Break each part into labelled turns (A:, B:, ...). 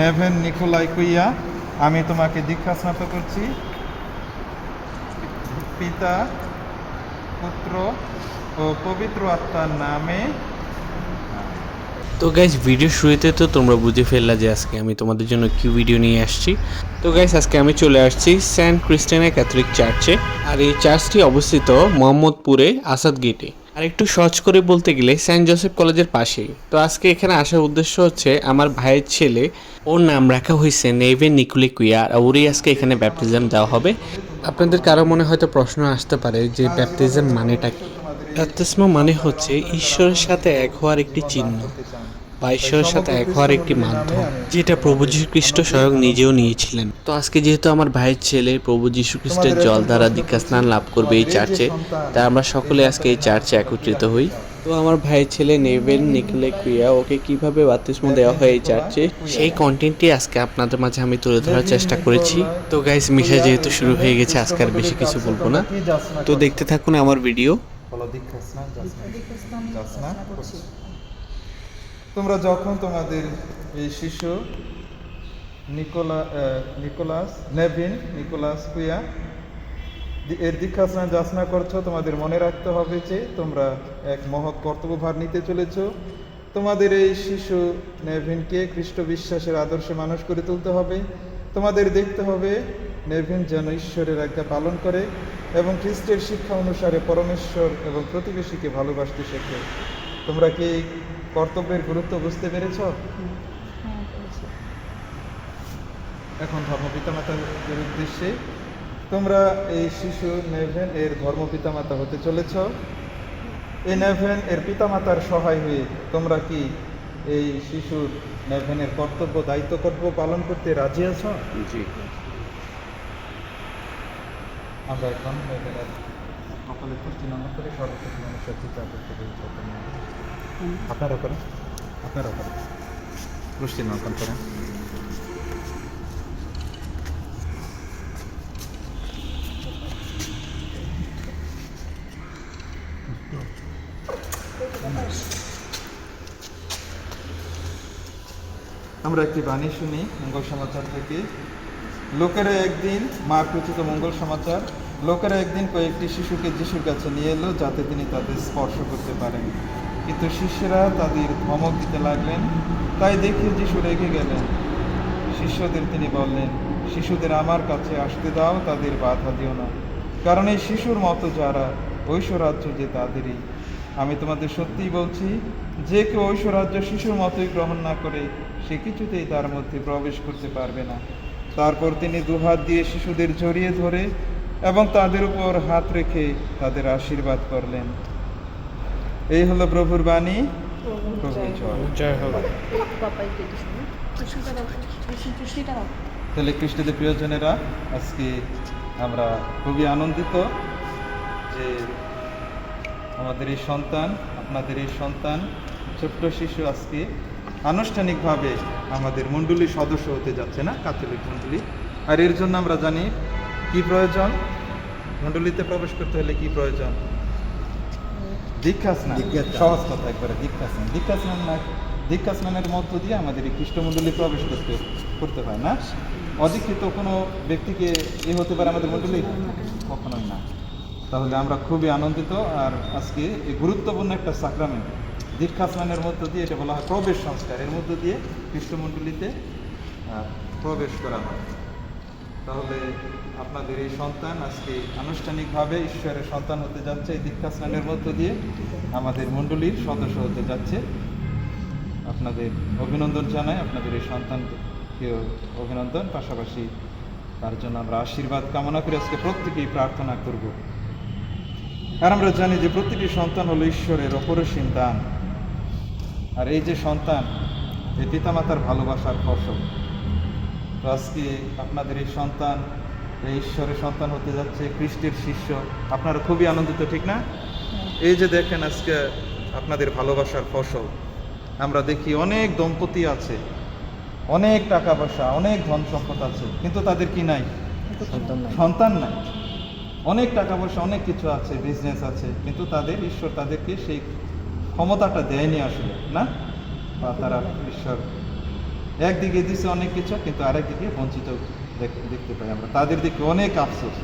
A: নেভেন Nikolai কুইয়া আমি তোমাকে দীক্ষা স্নাত করছি। পিতা, পুত্র ও পবিত্র আত্মার নামে।
B: তো গাইজ ভিডিও শুরুতে তো তোমরা বুঝে ফেললা যে আজকে আমি তোমাদের জন্য কি ভিডিও নিয়ে আসছি। তো গাইজ আজকে আমি চলে আসছি সেন্ট ক্রিস্টিয়ানা ক্যাথলিক চার্চে আর এই চার্চটি অবস্থিত মোহাম্মদপুরে আসাদ গেটে আর একটু সহজ করে বলতে গেলে সেন্ট জোসেফ কলেজের পাশেই। তো আজকে এখানে আসার উদ্দেশ্য হচ্ছে আমার ভাইয়ের ছেলে, ওর নাম রাখা হয়েছে নেভে নিকুলি কুইয়া আর ওরই আজকে এখানে ব্যাপটিজম দেওয়া হবে। আপনাদের কারও মনে হয়তো প্রশ্ন আসতে পারে যে ব্যাপটিজম মানেটা কি? ব্যাপটিজম মানে হচ্ছে ঈশ্বরের সাথে এক হওয়ার একটি চিহ্ন। বা ঈশ্বরের সাথে এক হওয়ার একটি মাধ্যম। যেটা প্রভু যীশু খ্রিস্ট স্বয়ং নিজেও নিয়েছিলেন। তো আজকে যেহেতু আমার ভাইয়ের ছেলে প্রভু যীশু খ্রিস্টের জল দ্বারা দীক্ষা স্নান লাভ করবে এই চার্চে তাই আমরা সকলে আজকে এই চার্চে একত্রিত হই। তো আমার ভাইয়ের ছেলে নেভেন নিকলে কুইয়া ওকে কীভাবে বাতিস্ম দেওয়া হয় এই চার্চে সেই কন্টেন্টটি আজকে আপনাদের মাঝে আমি তুলে ধরার চেষ্টা করেছি। তো গাইস মিশা যেহেতু শুরু হয়ে গেছে আজকে আর বেশি কিছু বলব না। তো দেখতে থাকুন আমার ভিডিও
A: বলো দীক্ষা স্নান যাচনা যাচনা করছি। তোমরা যখন তোমাদের এই শিশু, নিকোলা নিকোলাস, নেভিন, নিকোলাস কুইয়া এর দীক্ষা স্নান যাচনা করছ, তোমাদের মনে রাখতে হবে যে তোমরা এক মহৎ কর্তব্যভার নিতে চলেছ। তোমাদের এই শিশু নেভিনকে খ্রিস্ট বিশ্বাসের আদর্শে মানুষ করে তুলতে হবে। তোমাদের দেখতে হবে নেভিন যেন ঈশ্বরের আজ্ঞা পালন করে এবং খ্রিস্টের শিক্ষা অনুসারে পরমেশ্বর এবং প্রতিবেশীকে ভালোবাসতে শেখে। তোমরা কি কর্তব্যের গুরুত্ব বুঝতে পেরেছ? এখন ধর্ম পিতামাতার উদ্দেশ্যে তোমরা এই শিশু নেভেন এর ধর্ম পিতামাতা হতে চলেছ। এই নেভেন এর পিতামাতার সহায় হয়ে তোমরা কি এই শিশুর নেভেনের কর্তব্য দায়িত্ব কর্তব্য পালন করতে রাজি আছো?
B: জি।
A: আমরা এখন নেভেনের সকলে কুষ্টি নাম করে সর্বপ্রথম মানুষের চিন্তা করতে করেন আপনারা করেন নৌকন করেন আমরা একটি বাণী শুনি মঙ্গল সমাচার থেকে। লোকেরা একদিন মা রচিত মঙ্গল সমাচার লোকেরা একদিন কয়েকটি শিশুকে যিশুর কাছে নিয়ে এলো যাতে তিনি তাদের স্পর্শ করতে পারেন। কিন্তু শিষ্যরা তাদের ধমক দিতে লাগলেন। তাই দেখে যিশু রেগে গেলেন। শিষ্যদের তিনি বললেন, শিশুদের আমার কাছে আসতে দাও, তাদের বাধা দিও না। কারণ এই শিশুর মতো যারা ঐশ্বরাজ্য যে তাদেরই। আমি তোমাদের সত্যিই বলছি, যে কেউ ঐশ্বরাজ্য শিশুর মতোই গ্রহণ না করে, সে কিছুতেই তার মধ্যে প্রবেশ করতে পারবে না। তারপর তিনি দুহাত দিয়ে শিশুদের জড়িয়ে ধরে এবং তাদের উপর হাত রেখে তাদের আশীর্বাদ করলেন। এই হলো প্রভুর বাণী। জয়
B: হোক।
A: তাহলে খ্রিস্টদের প্রিয়জনেরা আজকে আমরা খুবই আনন্দিত যে আমাদের এই সন্তান আপনাদের এই সন্তান ছোট্ট শিশু আজকে আনুষ্ঠানিকভাবে আমাদের মণ্ডলীর সদস্য হতে যাচ্ছে না কাথলিক মণ্ডলী। আর এর জন্য আমরা জানি কি প্রয়োজন? মণ্ডলীতে প্রবেশ করতে হলে কি প্রয়োজন? দীক্ষা স্নান সহজ কথা একবারে দীক্ষা স্নান দীক্ষা না দীক্ষা স্নানের মধ্য দিয়ে আমাদের এই খ্রিস্টমণ্ডলী প্রবেশ করতে করতে হয় না? অদীক্ষিত কোনো ব্যক্তিকে এ হতে পারে আমাদের মণ্ডলী? কখনোই না। তাহলে আমরা খুবই আনন্দিত আর আজকে এই গুরুত্বপূর্ণ একটা সাক্রামেন্ট দীক্ষা স্নানের মধ্য দিয়ে এটা বলা হয় প্রবেশ সংস্কার এর মধ্য দিয়ে খ্রিস্টমণ্ডলীতে প্রবেশ করা হয়। তাহলে আপনাদের এই সন্তান আজকে আনুষ্ঠানিকভাবে ঈশ্বরের সন্তান হতে যাচ্ছে এই দীক্ষা স্নানের মধ্য দিয়ে। আমাদের মণ্ডলীর সদস্য হতে যাচ্ছে। আপনাদের অভিনন্দন জানাই, আপনাদের এই সন্তানকে অভিনন্দন। পাশাপাশি তার জন্য আমরা আশীর্বাদ কামনা করে আজকে প্রত্যেকেই প্রার্থনা করব। আর আমরা জানি যে প্রতিটি সন্তান হলো ঈশ্বরের অপরসীম দান। আর এই যে সন্তান এই পিতামাতার ভালোবাসার ফসল। আজকে আপনাদের এই সন্তান এই ঈশ্বরের সন্তান হতে যাচ্ছে খ্রিস্টের শিষ্য। আপনারা খুবই আনন্দিত ঠিক না? এই যে দেখেন আজকে আপনাদের ভালোবাসার ফসল। আমরা দেখি অনেক দম্পতি আছে অনেক টাকা পয়সা অনেক ধন সম্পদ আছে কিন্তু তাদের কি নাই? সন্তান নাই। অনেক টাকা পয়সা অনেক কিছু আছে বিজনেস আছে কিন্তু তাদের ঈশ্বর তাদেরকে সেই ক্ষমতাটা দেয়নি আসলে না? বা তারা ঈশ্বর একদিকে দিচ্ছে অনেক কিছু কিন্তু আরেকদিকে বঞ্চিত দেখ- দেখতে পাই আমরা। তাদের দিকে অনেক আফসোস।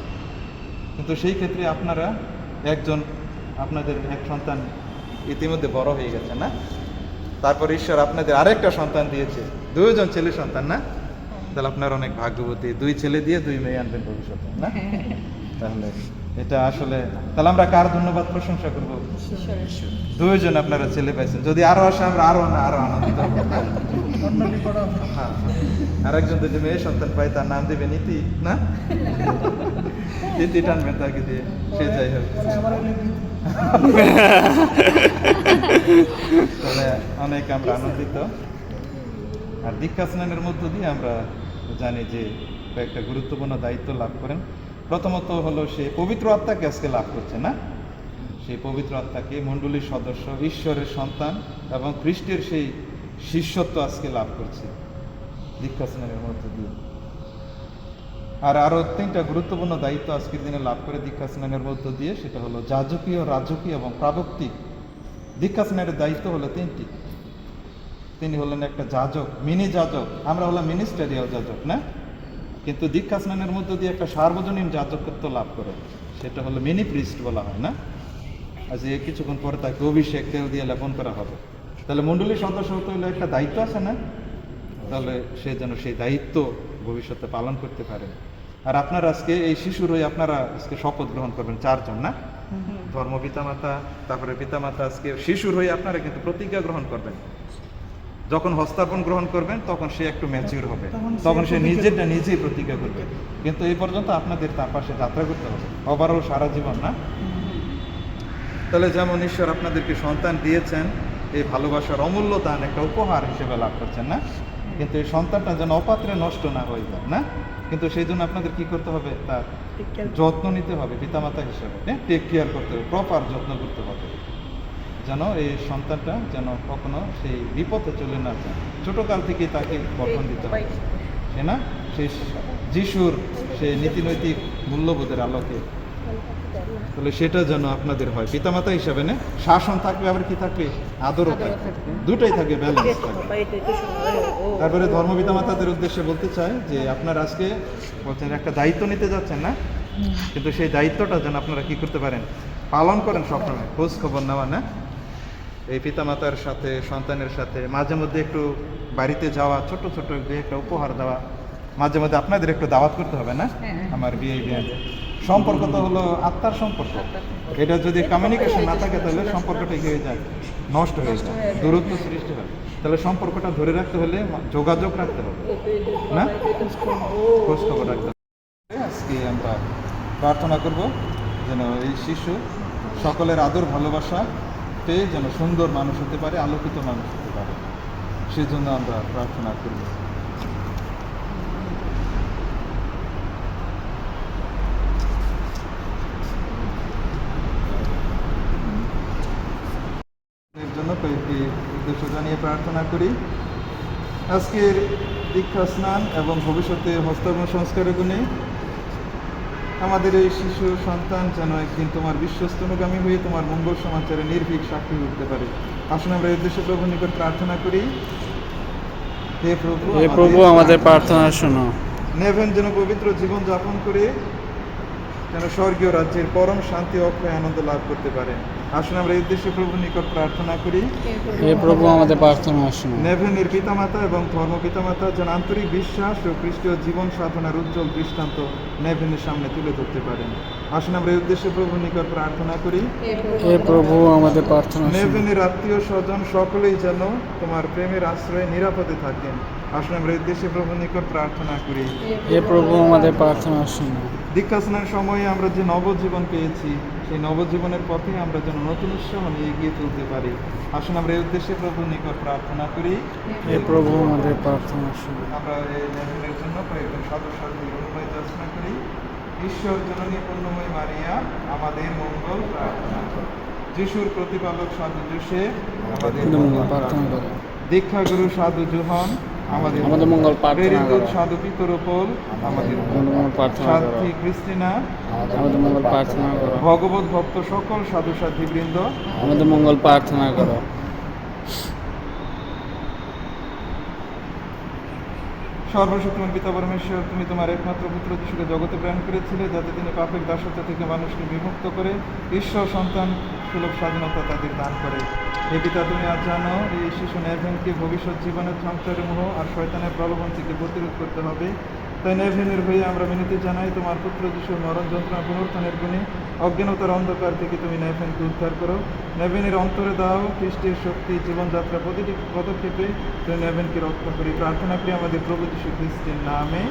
A: কিন্তু সেই ক্ষেত্রে আপনারা একজন আপনাদের এক সন্তান ইতিমধ্যে বড় হয়ে গেছে না? তারপর ঈশ্বর আপনাদের আরেকটা সন্তান দিয়েছে। দুইজন ছেলে সন্তান না? তাহলে আপনার অনেক ভাগ্যবতী। দুই ছেলে দিয়ে দুই মেয়ে আনবেন ভবিষ্যতে না? তাহলে এটা আসলে, তাহলে আমরা কার ধন্যবাদ প্রশংসা করব? দুইজন আপনারা ছেলে পাইছেন। যদি আরও আসে, আমরা আরও না আরও আনন্দিত আরেকজন যদি মেয়ে সন্তান পাই তার নাম নীতি, না? নীতি টানবেন তাকে দিয়ে, সে যাই হোক। অনেক আমরা আনন্দিত। আর দীক্ষা স্নানের মধ্য দিয়ে আমরা জানি যে কয়েকটা গুরুত্বপূর্ণ দায়িত্ব লাভ করেন। প্রথমত হলো সে পবিত্র আত্মাকে আজকে লাভ করছে, না? সেই পবিত্র আত্মাকে মণ্ডলীর সদস্য, ঈশ্বরের সন্তান এবং খ্রিস্টের সেই শিষ্যত্ব আজকে লাভ করছে। দীক্ষা স্নানের মধ্য দিয়ে। আর আরও তিনটা গুরুত্বপূর্ণ দায়িত্ব আজকের দিনে লাভ করে দীক্ষা স্নানের মধ্য দিয়ে, সেটা হলো যাজকীয়, রাজকীয় এবং প্রাবক্তিক। দীক্ষা স্নানের দায়িত্ব হলো তিনটি। তিনি হলেন একটা যাজক, মিনি যাজক। আমরা হলাম মিনিস্টারিয়াল যাজক, না? কিন্তু দীক্ষা স্নানের মধ্য দিয়ে একটা সার্বজনীন যাজকত্ব লাভ করে, সেটা হলো মিনি প্রিস্ট বলা হয়, না? আজ কিছুক্ষণ পরে তাকে অভিষেক তেল দিয়ে লেপন করা হবে। তাহলে মণ্ডলীর সদস্য হতে হলে একটা দায়িত্ব আছে, না? তাহলে সে যেন সেই দায়িত্ব ভবিষ্যতে পালন করতে পারে। আর আপনারা আজকে এই শিশুর হয়ে আপনারা আজকে শপথ গ্রহণ করবেন চারজন, না? ধর্ম পিতামাতা তারপরে পিতামাতা, আজকে শিশুর হয়ে আপনারা কিন্তু প্রতিজ্ঞা গ্রহণ করবেন। যখন হস্তার্পণ গ্রহণ করবেন তখন সে একটু ম্যাচিউর হবে। তখন সে নিজেরটা নিজেই প্রতিজ্ঞা করবে। কিন্তু এই পর্যন্ত আপনাদের তার পাশে যাত্রা করতে হবে। ওভারঅল সারা জীবন না? তাহলে যেমন ঈশ্বর আপনাদেরকে সন্তান দিয়েছেন এই ভালোবাসার অমূল্য দান একটা উপহার হিসেবে লাভ করছেন না? কিন্তু এই সন্তানটা যেন অপাত্রে নষ্ট না হয়ে যায় না? কিন্তু সেই জন্য আপনাদের কি করতে হবে? তার যত্ন নিতে হবে পিতামাতা হিসেবে টেক কেয়ার করতে হবে প্রপার যত্ন করতে হবে। যেন এই সন্তানটা যেন কখনো সেই বিপথে চলে না যায়। ছোটকাল থেকেই তাকে গঠন দিতে হবে। সে না? সেই যিশুর সেই নীতিনৈতিক মূল্যবোধের আলোকে। তাহলে সেটা যেন আপনাদের হয়। পিতামাতা হিসাবে না শাসন থাকবে আবার কি থাকবে? আদরও থাকবে। দুটাই থাকবে ব্যালেন্স থাকবে। তারপরে ধর্ম পিতামাতাদের উদ্দেশ্যে বলতে চাই যে আপনারা আজকে বলছেন একটা দায়িত্ব নিতে যাচ্ছেন না? কিন্তু সেই দায়িত্বটা যেন আপনারা কি করতে পারেন? পালন করেন সবসময়। খোঁজ খবর নেওয়া না? এই পিতামাতার সাথে সন্তানের সাথে মাঝে মধ্যে একটু বাড়িতে যাওয়া ছোট ছোট একটা উপহার দেওয়া মাঝে মধ্যে আপনাদের একটু দাওয়াত করতে হবে না? আমার বিয়ে বিয়ে। সম্পর্ক তো হলো আত্মার সম্পর্ক। এটা যদি কমিউনিকেশন না থাকে তাহলে সম্পর্কটা কি হয়ে যায় নষ্ট হয়ে যায় দূরত্ব সৃষ্টি হয়। তাহলে সম্পর্কটা ধরে রাখতে হলে যোগাযোগ রাখতে হবে না? খোঁজ খবর রাখতে হবে। আজকে আমরা প্রার্থনা করব যেন এই শিশু সকলের আদর ভালোবাসা পেয়ে যেন সুন্দর মানুষ হতে পারে, আলোকিত মানুষ হতে পারে। সেজন্য আমরা প্রার্থনা এর জন্য কয়েকটি উদ্দেশ্য জানিয়ে প্রার্থনা করি। আজকের দীক্ষা স্নান এবং ভবিষ্যতে হস্তাবন সংস্কারের গুণে আমাদের এই শিশু সন্তান যেন একদিন তোমার বিশ্বস্ত অনুগামী হয়ে তোমার মঙ্গল সমাচারে নির্ভীক সাক্ষী উঠতে পারে। আসুন আমরা উদ্দেশ্যে প্রভু নিকট প্রার্থনা করি। হে প্রভু
B: হে প্রভু আমাদের প্রার্থনা শোনো।
A: নেভেন যেন পবিত্র জীবন যাপন করে যেন স্বর্গীয় রাজ্যের পরম শান্তি অক্ষয় আনন্দ লাভ করতে পারে। আসুন আমরা এই উদ্দেশ্যে প্রভু নিকট প্রার্থনা করি।
B: হে প্রভু। আমাদের প্রার্থনা শোনো
A: নেভেনের পিতামাতা এবং ধর্ম পিতামাতা যেন আন্তরিক বিশ্বাস ও খ্রিস্টীয় জীবন সাধনার উজ্জ্বল দৃষ্টান্ত নেভেনের সামনে তুলে ধরতে পারেন। আসুন আমরা এই উদ্দেশ্যে প্রভু নিকট প্রার্থনা করি।
B: হে প্রভু। আমাদের প্রার্থনা
A: নেভেনের আত্মীয় স্বজন সকলেই যেন তোমার প্রেমের আশ্রয়ে নিরাপদে থাকেন। আসুন আমরা এই উদ্দেশ্যে প্রভু নিকট প্রার্থনা করি।
B: হে প্রভু। আমাদের প্রার্থনা শোনো
A: দীক্ষা স্নানের সময়ে আমরা যে নবজীবন পেয়েছি সেই নবজীবনের পথে আমরা যেন নতুন উৎসাহ নিয়ে এগিয়ে চলতে পারি। আসুন আমরা এই উদ্দেশ্যে প্রভু নিকট প্রার্থনা করি।
B: প্রভু আমাদের প্রার্থনা শোনো
A: আমরা এই লেভেলের জন্য কয়েকজন সদস্য অনুযায়ী যাচনা করি। ঈশ্বর জননী পূর্ণময় মারিয়া আমাদের মঙ্গল প্রার্থনা করো। যিশুর প্রতিপালক সাধু জোসেফ আমাদের
B: মঙ্গল প্রার্থনা করো।
A: দীক্ষা গুরু সাধু জোহন আমাদের
B: আমাদের মঙ্গল প্রার্থনা করো।
A: সাধু পিতরোপল আমাদের
B: আমাদের মঙ্গল প্রার্থনা করো।
A: সাথী ক্রিস্টিনা
B: আমাদের মঙ্গল প্রার্থনা করো।
A: ভগবত ভক্ত সকল সাধু সাথী বৃন্দ
B: আমাদের মঙ্গল প্রার্থনা করো।
A: সর্বশক্তিমান পিতা পরমেশ্বর তুমি তোমার একমাত্র পুত্র যিশুকে জগতে প্রেরণ করেছিলে যাতে তিনি পাপের দাসত্ব থেকে মানুষকে বিমুক্ত করে ঈশ্বর সন্তান সুলভ স্বাধীনতা তাদের দান করে। পিতা তুমি আজ জানো, এই শিশু নেভেনকে ভবিষ্যৎ জীবনের সংসারের মোহ আর শয়তানের প্রলোভন থেকে প্রতিরোধ করতে হবে। তাই নেভেনের হয়ে আমরা মিনতি জানাই, তোমার পুত্র যিশুর মরণ যন্ত্রণা পুনরুত্থানের গুণে অজ্ঞানতার অন্ধকার থেকে তুমি নেভেনকে উদ্ধার করো। নেভেনের অন্তরে দাও, খ্রিস্টের শক্তি, জীবনযাত্রা প্রতিটি পদক্ষেপে তুমি নেভেনকে রক্ষা করি। প্রার্থনা করি আমাদের প্রভু যিশু খ্রিস্টের নামে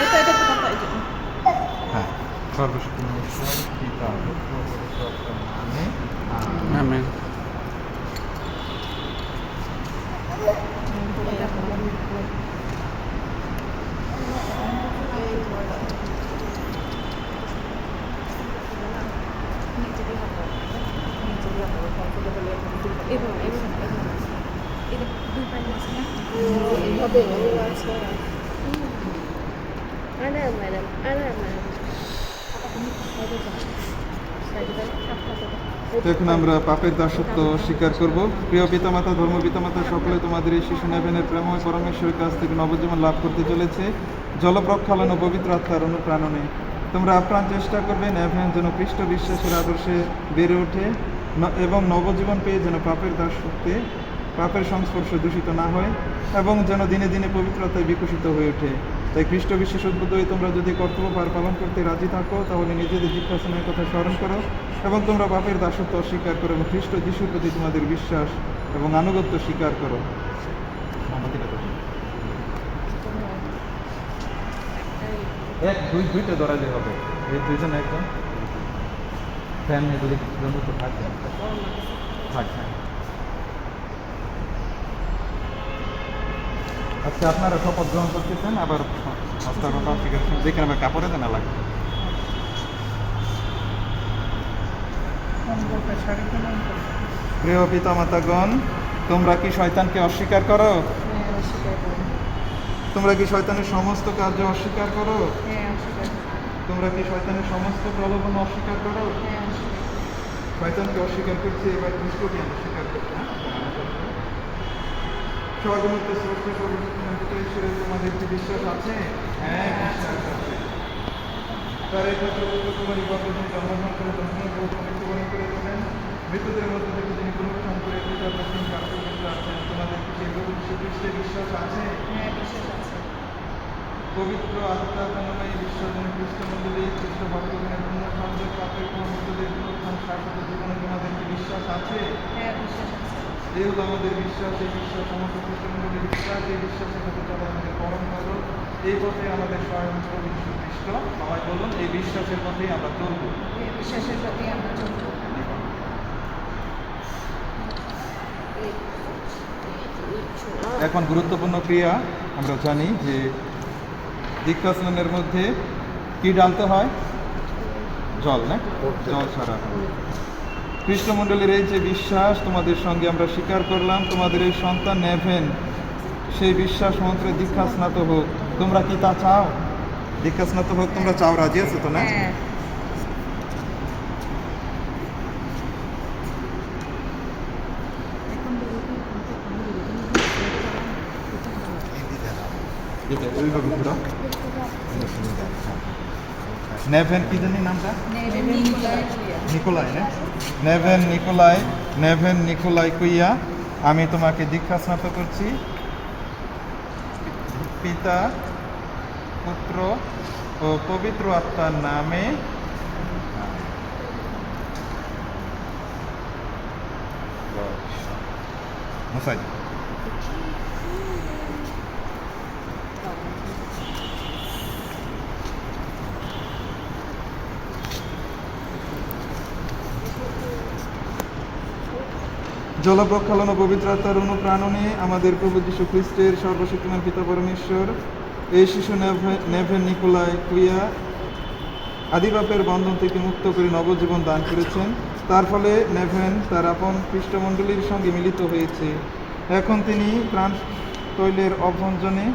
C: এটা এটা তো কথা এই যে
A: হ্যাঁ সর্বশক্তি ঈশ্বর পিতা পুত্র এখন আমরা পাপের দাসত্ব স্বীকার করব। প্রিয় পিতামাতা, ধর্ম পিতামাতা, সকলে তোমাদের এই শিশু প্রেময় পরমেশ্বরের কাছ থেকে নবজীবন লাভ করতে চলেছে। জল প্রক্ষালন ও পবিত্র আত্মার অনুপ্রাণনে। তোমরা আপ্রাণ চেষ্টা করবে, নেভেন যেন খ্রিস্ট বিশ্বাসের আদর্শে বেড়ে ওঠে এবং নবজীবন পেয়ে যেন পাপের দাসত্বে, পাপের সংস্পর্শ দূষিত না হয়, এবং যেন দিনে দিনে পবিত্রতায় বিকশিত হয়ে ওঠে। তাই খ্রিস্ট বিশ্বাস তোমরা যদি কর্তব্য পার পালন করতে রাজি থাকো, তাহলে নিজেদের জিজ্ঞাসনের কথা স্মরণ করো এবং তোমরা পাপের দাসত্ব অস্বীকার করো এবং খ্রিস্ট যিশুর প্রতি তোমাদের বিশ্বাস এবং আনুগত্য স্বীকার করো। এক, দুই, দুইটা ধরালে হবে। এই দুইজন একজন। তো থাকবে থাকবে আচ্ছা আপনারা শপথ গ্রহণ করতেছেন আবার হস্তার কথা ঠিক আছে। দেখেন আবার কাপড়ে দেনা লাগবে প্রিয় পিতামাতাগণ তোমরা কি শয়তানকে অস্বীকার করো? তোমরা কি শয়তানের সমস্ত কার্য অস্বীকার করো? তোমরা কি শয়তানের সমস্ত প্রলোভন অস্বীকার করো? শয়তানকে অস্বীকার করছে এবার করছে হ্যাঁ? সর্বমুক্ত শ্রেষ্ঠ সর্বশক্তিমান পিতা ঈশ্বরের তোমাদের কি বিশ্বাস আছে? হ্যাঁ বিশ্বাস আছে। তার এই পবিত্র কুমারী গর্ভে জন্মগ্রহণ করে জন্মের বহু মৃত্যুবরণ করে তোলেন মৃত্যুদের মধ্যে থেকে তিনি পুনরুত্থান করে পিতার দক্ষিণ কার্যকৃত আছেন তোমাদের কি সেই প্রভু যীশু খ্রিস্টে বিশ্বাস আছে? পবিত্র আত্মা কোনময় বিশ্বজন খ্রিস্ট মন্ডলী খ্রিস্ট ভক্তগণের পূর্ণ সংযোগ পাপের কোন মৃত্যুদের পুনরুত্থান শাশ্বত জীবনে তোমাদের কি বিশ্বাস আছে? এই হলো আমাদের বিশ্বাস এই বিশ্বাস সমস্ত খ্রিস্টমন্ডলীর বিশ্বাস এই বিশ্বাসের সাথে চলে আমাদের পরম করো এই পথে আমাদের স্বয়ং খ্রিস্ট সবাই বলুন এই বিশ্বাসের পথেই আমরা চলবো।
C: বিশ্বাসের সাথে আমরা চলবো।
A: এখন গুরুত্বপূর্ণ ক্রিয়া আমরা জানি যে দীক্ষা স্নানের মধ্যে কি ডালতে হয়? জল না? জল ছাড়া। কৃষ্ণমণ্ডলীর এই যে বিশ্বাস তোমাদের সঙ্গে আমরা স্বীকার করলাম তোমাদের এই সন্তান নেভেন সেই বিশ্বাস মন্ত্রে দীক্ষা স্নাত হোক। তোমরা কি তা চাও? দীক্ষা স্নাত হোক তোমরা চাও রাজি আছো তো না? নেভেন কি জানি নামটা? নিকোলাই না নেভেন নিকোলাই নেভেন নিকোলাই কুইয়া আমি তোমাকে দীক্ষা স্নাত করছি। পিতা পুত্র ও পবিত্র আত্মার নামে। মুসাই জল প্রক্ষালন ও পবিত্রতার অনুপ্রাণনে আমাদের প্রভু যীশু খ্রিস্টের সর্বশক্তিমান পিতা পরমেশ্বর, এই শিশু নেভে- নেভেন নিকোলায় কুইয়া আদিবাপের বন্ধন থেকে মুক্ত করে নবজীবন দান করেছেন। তার ফলে নেভেন তার আপন খ্রিস্টমণ্ডলীর সঙ্গে মিলিত হয়েছে। এখন তিনি প্রাণ তৈলের অভ্যঞ্জনে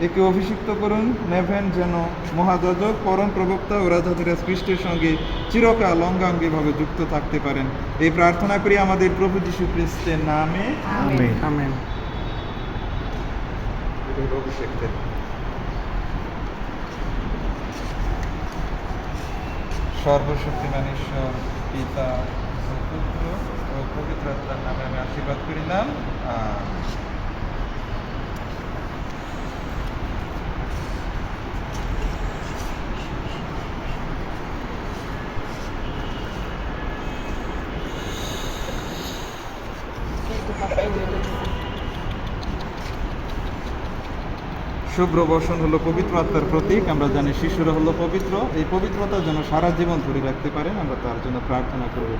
A: একে অভিষিক্ত করুন নেভেন যেন মহাযাজক পরম প্রবক্তা ও রাজাধিরাজ খ্রিস্টের সঙ্গে চিরকাল অঙ্গাঙ্গিভাবে যুক্ত থাকতে পারেন। এই প্রার্থনা করি আমাদের প্রভু যীশু খ্রিস্টের নামে।
B: আমেন।
A: অভিষেক সর্বশক্তিমান ঈশ্বর পিতা ও পুত্র ও পবিত্র আত্মার নামে আমি আশীর্বাদ করিলাম। শুভ্র বসন হলো পবিত্র আত্মার প্রতীক। আমরা জানি শিশুরা হলো পবিত্র। এই পবিত্রতা যেন সারা জীবন ধরে রাখতে পারেন, আমরা তার জন্য প্রার্থনা করব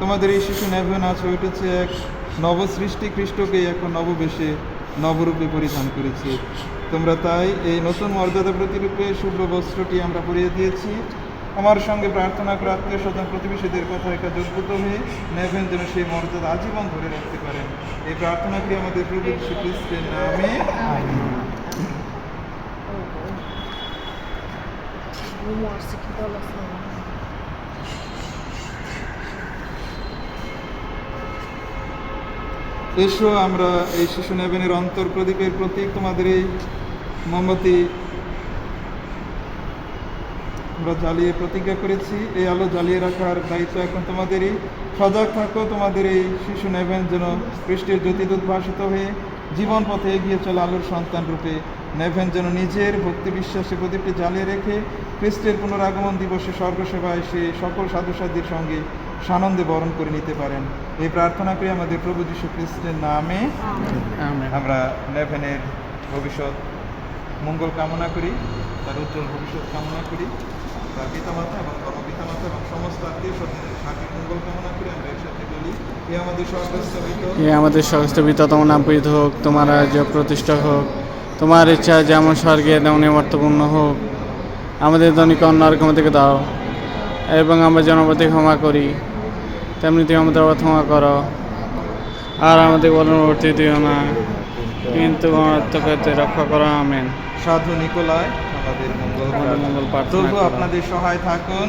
A: তোমাদের এই শিশু নেভেন আছে উঠেছে। এক নবসৃষ্টি খ্রিস্টকে এখন নববেশে নবরূপে পরিধান করেছে। তোমরা তাই এই নতুন মর্যাদা প্রতিরূপে শুভ্র বস্ত্রটি আমরা পরিয়ে দিয়েছি। আমার সঙ্গে প্রার্থনা করে আত্মীয় স্বজন, প্রতিবেশীদের কথা একা যোগ্যত হয়ে নেভেন যেন সেই মর্যাদা আজীবন ধরে রাখতে পারেন। এই প্রার্থনাকে আমাদের প্রভু যীশু খ্রিস্টের
D: dolação.
A: এসো আমরা এই শিশু নেবেনের অন্তর প্রদীপের প্রতীক তোমাদের এই মোমবাতি। আমরা জ্বালিয়ে প্রতিজ্ঞা করেছি, এই আলো জ্বালিয়ে রাখার দায়িত্ব এখন তোমাদেরই। সজাগ থাকো তোমাদের এই শিশু নেবেন যেন খ্রিস্টের জ্যোতি ভাষিত হয়ে জীবন পথে এগিয়ে চলে আলোর সন্তান রূপে। নেভেন যেন নিজের ভক্তি বিশ্বাসে প্রদীপটি জ্বালিয়ে রেখে খ্রিস্টের পুনরাগমন দিবসে স্বর্গসেবায় সে সকল সাধুসাধ্যের সঙ্গে সানন্দে বরণ করে নিতে পারেন। এই প্রার্থনা করে আমাদের প্রভু যীশু খ্রিস্টের নামে। আমরা নেভেনের ভবিষ্যৎ মঙ্গল কামনা করি তার উজ্জ্বল ভবিষ্যৎ কামনা করি তার পিতামাতা এবং কর্ম পিতামাতা এবং সমস্ত আত্মীয় স্বজনের সার্বিক মঙ্গল কামনা করি। আমরা একসাথে বলি এ আমাদের সর্বস্তবিত
B: এ আমাদের সহস্ত তম নাম হোক তোমার রাজ্য প্রতিষ্ঠা হোক। তোমার ইচ্ছা যেমন স্বর্গে তেমনি মর্তপূর্ণ হোক। আমাদের দৈনিক অন্য রকম থেকে দাও এবং আমরা জনপতি ক্ষমা করি। তেমনি তুমি আমাদের আবার ক্ষমা করো আর আমাদের বলনবর্তী দিও না। কিন্তু আত্মকে রক্ষা করো আমেন।
A: সাধু নিকোলায় আমাদের মঙ্গল তবু আপনাদের সহায় থাকুন।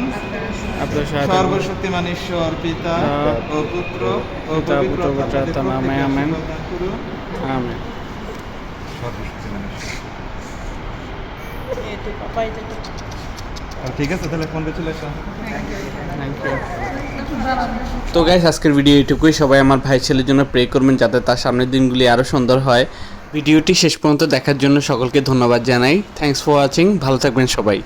A: সর্বশক্তিমান ঈশ্বর পিতা ও পুত্র ও পবিত্র
B: নামে আমেন। আমেন
A: সর্বশক্তিমান ঈশ্বর
D: É, tu papai tá
A: আর ঠিক আছে তাহলে ফোন
B: থ্যাংক ইউ তো গাইস আজকের ভিডিও এটুকুই। সবাই আমার ভাই ছেলের জন্য প্রে করবেন যাতে তার সামনের দিনগুলি আরও সুন্দর হয়। ভিডিওটি শেষ পর্যন্ত দেখার জন্য সকলকে ধন্যবাদ জানাই। থ্যাংকস ফর ওয়াচিং ভালো থাকবেন সবাই।